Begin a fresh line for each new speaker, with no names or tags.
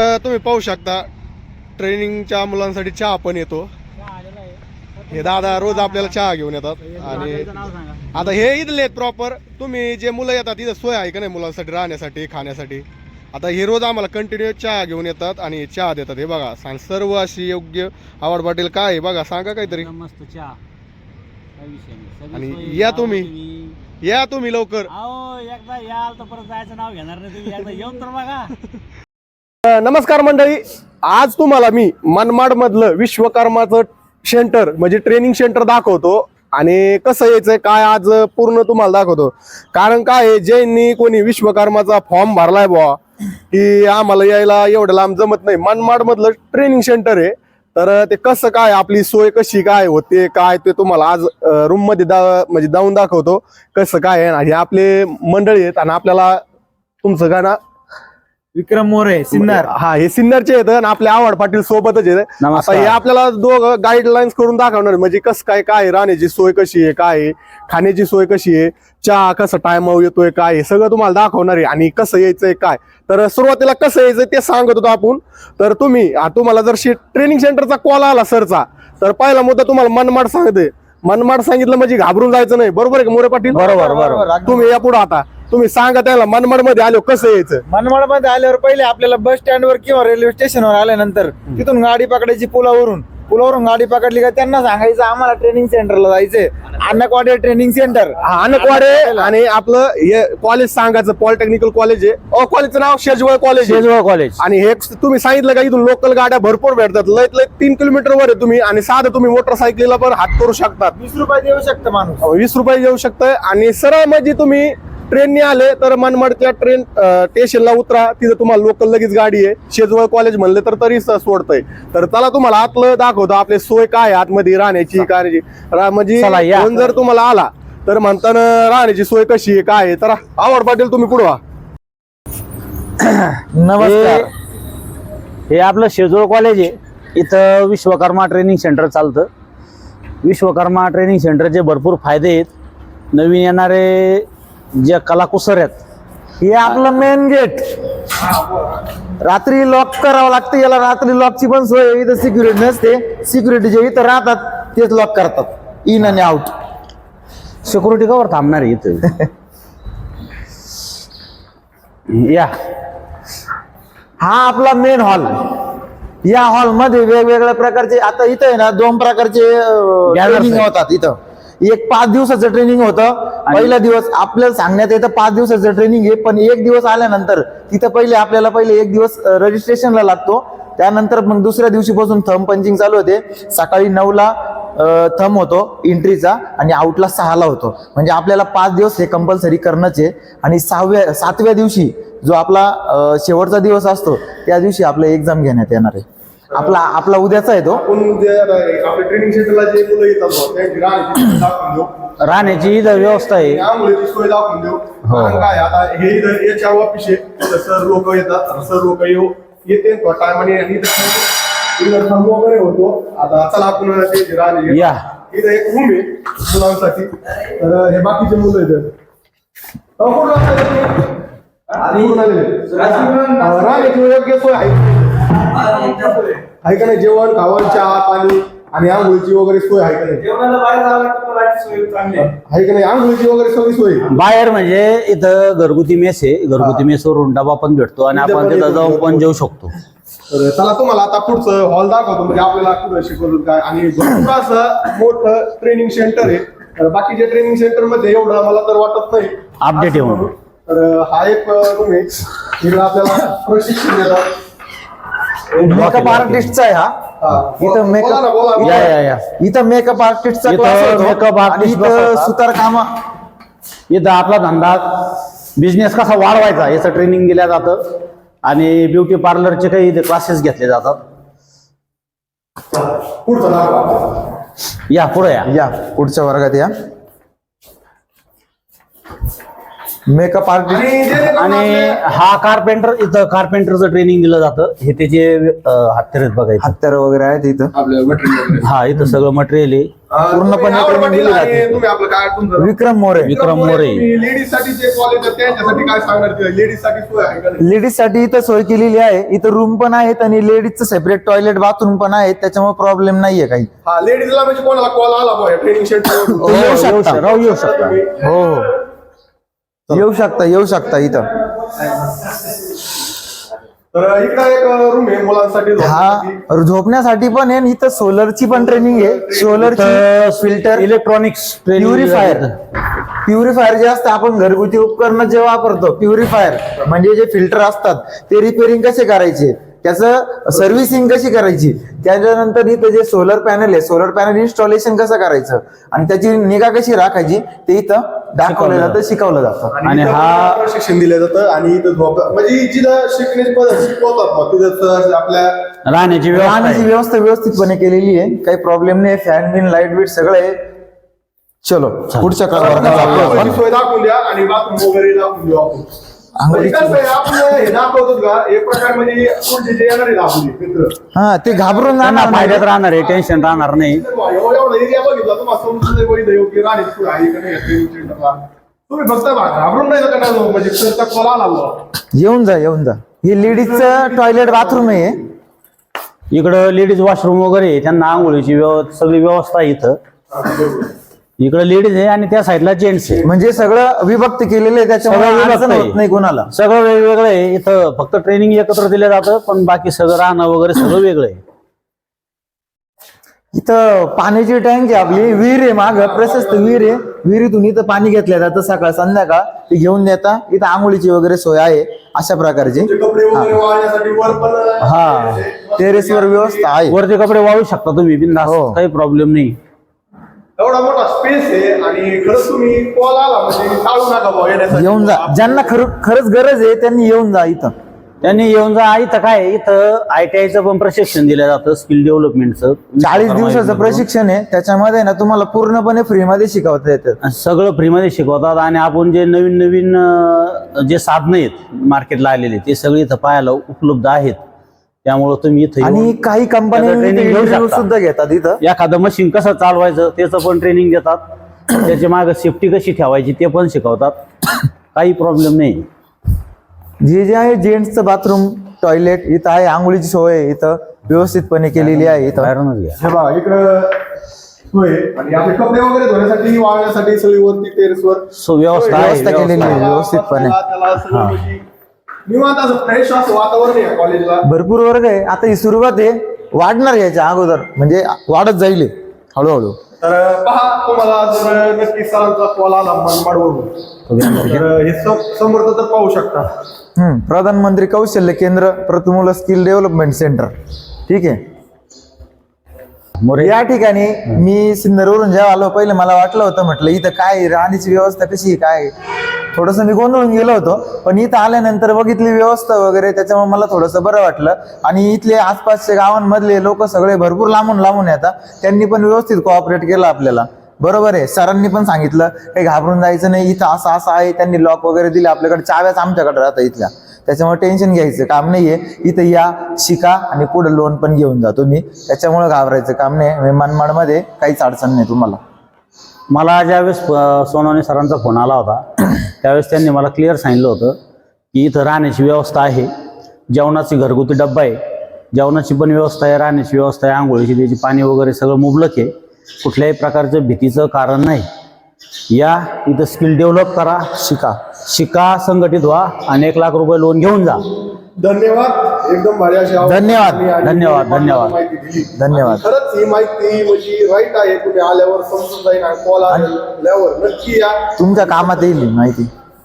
तुम्ही पाहू शकता ट्रेनिंगच्या मुलांसाठी चहा पण येतो. हे दादा रोज आपल्याला चहा घेऊन येतात आणि आता हे इथले आहेत प्रॉपर तुम्ही जे मुलं येतात इथं सोय आहे का नाही मुलांसाठी राहण्यासाठी खाण्यासाठी? आता हे रोज आम्हाला कंटिन्यू चहा घेऊन येतात आणि चहा देतात. हे बघा सांग सर्व अशी योग्य आवड पाटील काय आहे? बघा सांगा काहीतरी.
मस्त चहा.
आणि या तुम्ही. या तुम्ही लवकर.
एकदा याल तर परत जायचं नाव घेणार नाही तुम्ही. एकदा येऊन तर बघा.
नमस्कार मंडळी. आज तुम्हाला मी मनमाड मधलं विश्वकर्माचं सेंटर म्हणजे ट्रेनिंग सेंटर दाखवतो. आणि कसं यायचंय काय आज पूर्ण तुम्हाला दाखवतो. कारण काय आहे, ज्यांनी कोणी विश्वकर्माचा फॉर्म भरलाय बुवा की आम्हाला यायला एवढं लांब जमत नाही. मनमाड मधलं ट्रेनिंग सेंटर आहे. तर ते कसं काय आपली सोय कशी काय होते काय ते तुम्हाला आज रूममध्ये दा म्हणजे जाऊन दाखवतो. कसं काय आहे आणि आपले मंडळी आहेत आणि आपल्याला तुमचं गाणं
विक्रम मोरे सिन्नर.
हा हे सिन्नरचे आहेत आणि आपले आवड पाटील सोबतच आहेत. आता. हे आपल्याला दोघं गाईडलाईन्स करून दाखवणार. म्हणजे कसं काय काय राहण्याची सोय कशी आहे काय आहे खाण्याची सोय कशी आहे चहा कसं टाइम येतोय काय आहे, सगळं तुम्हाला दाखवणार आहे. आणि कसं यायचंय काय? तर सुरुवातीला कसं यायचं ते सांगत होतो आपण. तर तुम्ही तुम्हाला जर ट्रेनिंग सेंटरचा कॉल आला सरचा तर पहिला मुद्दा तुम्हाला मनमाड सांगते मनमाड सांगितलं म्हणजे घाबरून जायचं नाही. बरोबर आहे का मोरे पाटील?
बरोबर, बरोबर.
तुम्ही या पुढे आता. तुम्ही सांगा त्याला मनमाडमध्ये आलो कसं यायचं?
मनमाडमध्ये आल्यावर पहिले आपल्याला बस स्टँडवर किंवा रेल्वे स्टेशनवर आल्यानंतर तिथून गाडी पकडायची पुलावरून. पुलावरून गाडी पकडली का त्यांना सांगायचं आम्हाला ट्रेनिंग सेंटरला जायचंय. अन्नकवाडे ट्रेनिंग सेंटर
हा अनकवाडे आणि आपलं हे कॉलेज सांगायचं पॉलिटेक्निकल कॉलेज आहे. कॉलेजचं नाव शेजवळ कॉलेज आहे.
कॉलेज
आणि हे तुम्ही सांगितलं का इथून लोकल गाड्या भरपूर भेटतात. लयत लय तीन किलोमीटर वर आहे तुम्ही आणि साधं तुम्ही मोटरसायकलीला पण हात करू शकतात
वीस रुपये देऊ शकतं माणूस.
वीस रुपये येऊ शकतं आणि सरळ म्हणजे तुम्ही ट्रेनने आले तर मनमाडच्या ट्रेन स्टेशनला उतरा. तिथं तुम्हाला लोकल लगेच गाडी आहे. शेजवळ कॉलेज म्हणले तर तरी सोडतंय. तर चला तुम्हाला आतलं दाखवतो. आपले सोय काय आतमध्ये राहण्याची काय म्हणजे जर तुम्हाला आला तर म्हणताना राहण्याची सोय कशी आहे काय आहे तर आवड पाटील तुम्ही पुढे व्हा?
नमस्कार.
हे आपलं शेजोळ कॉलेज आहे. इथं विश्वकर्मा ट्रेनिंग सेंटर चालतं. विश्वकर्मा ट्रेनिंग सेंटरचे भरपूर फायदे आहेत. नवीन येणारे जे कलाकुसर आहेत
हे आपलं मेन गेट रात्री लॉक करावं लागतं याला रात्री लॉकची पण सोय. इथं सिक्युरिटी नसते. सिक्युरिटी जे इथं राहतात तेच लॉक करतात. इन आणि आउट
सिक्युरिटी कवर थांबणार आहे इथं. या.
हा आपला मेन हॉल या हॉलमध्ये वेगवेगळ्या प्रकारचे आता इथं आहे ना दोन प्रकारचे
आहेत.
होतात इथं. एक पाच दिवसाचं ट्रेनिंग होतं. पहिला दिवस आपल्याला सांगण्यात येतं पाच दिवसाचं ट्रेनिंग आहे पण एक दिवस आल्यानंतर तिथं पहिले आपल्याला पहिले एक दिवस रजिस्ट्रेशनला लागतो. त्यानंतर मग दुसऱ्या दिवशीपासून थंब पंचिंग चालू होते. सकाळी नऊला थंब होतो एंट्रीचा आणि आउटला सहाला होतो. म्हणजे आपल्याला पाच दिवस हे कंपल्सरी करणंच आहे. आणि सहाव्या सातव्या दिवशी जो आपला शेवटचा दिवस असतो त्या दिवशी आपलं एक्झाम घेण्यात येणार आहे. आपला आपला उद्याचा आहे तो.
आपल्या ट्रेनिंग सेंटरला जे मुलं येतात त्यांची राहण्याची सोय दाखवून देऊ.
राहण्याची इथं व्यवस्था आहे.
आंघोळीची सोय दाखवून देऊ. कारण काय आता हे इथं याच्या ऑफिस आहे. सर लोक येतात सर लोक येऊ येते टायमाने आणि इथं थंब. वगैरे होतो. आता चला आपण ते राहणे
या.
इथं एक रूम आहे मुलांसाठी. तर हे बाकीचे मुलं आलेले? अहो, राहण्याची योग्य सोय आहे. आहे का नाही? जेवण खावण चहा पाणी आणि आंघोळीची वगैरे सोय आहे का नाही? आहे. का नाही? आंघोळीची वगैरे सगळी सोय? आहे.
बाहेर म्हणजे इथं घरगुती मेस आहे. घरगुती मेसवरून डबा पण भेटतो आणि आपण
पण
तिथं. जाऊन पण जेऊ शकतो.
तर चला तुम्हाला आता पुढचं हॉल दाखवतो. म्हणजे आपल्याला कुठं शिकवलं काय? आणि भरपूर असं मोठं ट्रेनिंग सेंटर आहे. तर बाकीच्या ट्रेनिंग सेंटरमध्ये एवढं मला तर वाटत नाही.
Update येऊन.
म्हणून. तर हा एक रूम आहे. आपल्याला प्रशिक्षण देतात.
मेकअप आर्टिस्टचा आहे हा. इथं मेकअप.
या या या.
इथं मेकअप आर्टिस्टचा
इथं बसवतात.
सुतार काम.
इथं आपला धंदा बिझनेस कसा वाढवायचा याचं ट्रेनिंग दिल्या जातं. आणि ब्युटी पार्लरचे काही इथे क्लासेस घेतले जातात. या पुढे या.
या पुढच्या वर्गात या. मेकअप आर्टिस्ट
आणि
हा कार्पेंटर इथं कार्पेंटरचं ट्रेनिंग दिलं जातं. हे त्याचे हातरे आहेत बघा इथं.
हत्यार वगैरे आहेत इथं.
हा इथं सगळं मटेरियल आहे.
पूर्णपणे दिली
आणि
जाते.
तुम्ही आपलं काय तुमचं?
विक्रम मोरे.
विक्रम मोरे.
लेडीजसाठी जे कॉलेज आहे त्यांच्यासाठी काय सांगणार लेडीजसाठी सोय आहे का नाही?
लेडीजसाठी इथं सोय केलेली आहे. इथं रूम पण आहेत आणि लेडीजचं सेपरेट टॉयलेट बाथरूम पण आहे त्याच्यामुळे प्रॉब्लेम नाहीये काही.
हा लेडीजला म्हणजे कोणाला कॉल आला बघा ट्रेनिंग सेंटर
हो,
येऊ
येऊ शकता.
शकता राव येऊ शकता.
हो हो. येऊ शकता येऊ शकता इथं.
तर इकडे एक रूम आहे मुलांसाठी झोपण्यासाठी.
हा झोपण्यासाठी पण आहे इथं सोलरची पण ट्रेनिंग आहे. सोलरची फिल्टर
इलेक्ट्रॉनिक्स
प्युरिफायर प्युरिफायर जे असतं आपण घरगुती उपकरण जे वापरतो प्युरिफायर म्हणजे जे फिल्टर असतात ते रिपेअरिंग कसे करायचे? त्याचं सर्व्हिसिंग कशी करायची? त्याच्यानंतर इथं जे सोलर पॅनल आहे सोलर पॅनल इन्स्टॉलेशन कसं करायचं? आणि त्याची निगा कशी राखायची ते इथं दाखवलं जातं शिकवलं जातं.
आणि
हा-
प्रशिक्षण दिलं जातं आणि इथं म्हणजे जिथं शिकण्याची पद्धत शिकवतात मग तिथं आपल्या
राहण्याची व्यवस्था
राहण्याची. व्यवस्था व्यवस्थितपणे केलेली आहे. काही प्रॉब्लेम नाही फॅन बिन लाइट बीट सगळं आहे. चलो पुढच्या
दाखवून द्या आणि बाथरूम वगैरे दाखवून देऊ आपण. म्हणजे हे
ते घाबरून जाणार
फायद्यात. राहणार आहे टेन्शन राहणार नाही.
येऊन जा येऊन जा. हे लेडीजचं टॉयलेट बाथरूम आहे.
इकडं लेडीज वॉशरूम वगैरे त्यांना आंघोळीची व्यव सगळी व्यवस्था आहे इथं. इकडं लेडीज आहे आणि त्या साईडला जेंट्स आहे.
म्हणजे सगळं विभक्त केलेलं आहे त्याच्यामुळे
सगळं विभक्त
अडचण
आहे.
होत नाही कोणाला.
सगळं वेगवेगळं आहे. इथं फक्त ट्रेनिंग एकत्र दिलं जातं पण बाकी सगळं राहणं वगैरे सगळं वेगळं आहे.
इथं पाण्याची टँक आहे आपली. विहीर आहे माग. प्रशस्त विहीर आहे. विहिरीतून इथं पाणी घेतलं जातं सकाळ संध्याकाळ. ते घेऊन देता. इथं आंघोळीची वगैरे सोय आहे अशा प्रकारची.
म्हणजे कपडे वगैरे वाळण्यासाठी वर पण
हा.
टेरेसवर व्यवस्था आहे.
वरती कपडे वाळू शकता तुम्ही. बिंदास.
हो.
काही प्रॉब्लेम नाही.
एवढा मोठा स्पेस आहे आणि खरंच तुम्ही कॉल आला म्हणजे टाळू नका येण्यासाठी.
येऊन जा. ज्यांना खर खरंच गरज आहे त्यांनी येऊन जा इथं.
त्यांनी येऊन जा. इथं काय आहे, इथं आय टी आयचं पण प्रशिक्षण दिलं जातं स्किल डेव्हलपमेंटचं
चाळीस दिवसाचं प्रशिक्षण आहे. त्याच्यामध्ये ना तुम्हाला पूर्णपणे फ्रीमध्ये शिकवता येतं.
सगळं फ्रीमध्ये शिकवतात आणि आपण जे नवीन नवीन अं, जे साधनं आहेत मार्केटला आलेले ते सगळे इथं पाहायला उपलब्ध आहेत. त्यामुळं तुम्ही इथं
आणि काही
शकता.
सुद्धा घेतात इथं.
एखादं मशीन कसं चालवायचं त्याचं पण ट्रेनिंग देतात त्याच्यामागे सेफ्टी कशी ठेवायची ते पण शिकवतात. काही प्रॉब्लेम नाही.
जे जे आहे जेंट्सचं बाथरूम टॉयलेट इथं आहे आंघोळीची सोय आहे इथं. व्यवस्थितपणे केलेली आहे इथं.
बाहेरूनच घ्या.
हे बघा इकडं सोय आहे. आणि आपले कपडे वगैरे धुण्यासाठी वाळण्यासाठी सगळी वरती टेरेसवर
सो व्यवस्था आहे.
व्यवस्था केलेली आहे व्यवस्थितपणे.
त्याला सगळं निवांत असं फ्रेश असं वातावरण आहे कॉलेजला.
भरपूर वर्ग आहे. आता ही सुरुवात आहे. वाढणार याच्या अगोदर. म्हणजे वाढत जाईल हे, हळूहळू.
तर पहा तुम्हाला जर नक्की सरांचा कॉल आला मनमाडवरून तर हे समर्थ तर पाहू शकता.
हम्म. प्रधानमंत्री कौशल्य केंद्र प्रथमूल स्किल डेव्हलपमेंट सेंटर. ठीक आहे?
मोरे.
या ठिकाणी मी सिन्नरवरून जेव्हा आलो पहिले मला वाटलं होतं म्हटलं इथं काय राहण्याची व्यवस्था कशी आहे, काय थोडस मी गोंधळून गेलो होतो पण इथं आल्यानंतर बघितली व्यवस्था वगैरे त्याच्यामुळे मला थोडंसं बरं वाटलं. आणि इथले आसपासच्या गावांमधले लोक सगळे भरपूर लांबून लांबून येतात. त्यांनी पण व्यवस्थित कोऑपरेट केलं आपल्याला. बरोबर आहे. सरांनी पण सांगितलं काही घाबरून जायचं नाही. इथं असं असं आहे. त्यांनी लॉक वगैरे दिले. आपल्याकडे चाव्याच आमच्याकडे राहतात इथल्या. त्याच्यामुळे टेन्शन घ्यायचं काम नाहीये. इथं या शिका आणि पुढे लोन पण घेऊन जा तुम्ही. त्याच्यामुळे घाबरायचं काम नाही. मनमाडमध्ये काहीच अडचण नाही तुम्हाला.
मला ज्यावेळेस सोनवणे सरांचा फोन आला होता त्यावेळेस त्यांनी मला क्लिअर सांगितलं होतं की इथं राहण्याची व्यवस्था आहे. जेवणाची घरगुती डब्बा आहे. जेवणाची पण व्यवस्था आहे राहण्याची व्यवस्था आहे. आंघोळीची त्याची पाणी वगैरे सगळं मुबलक आहे. कुठल्याही प्रकारचं भीतीचं कारण नाही. या इथं स्किल डेव्हलप करा
शिका
शिका संघटित व्हा आणि एक लाख रुपये लोन घेऊन जा
धन्यवाद एकदम भारी अशी आवड
धन्यवाद.
आणि
धन्यवाद,
तुम्ही
धन्यवाद.
माहिती दिली
धन्यवाद.
खरंच ही माहिती म्हणजे राईट आहे तुम्ही आल्यावर समजून जाईल कॉल आल्यावर नक्की या
तुमच्या कामात येईल ही माहिती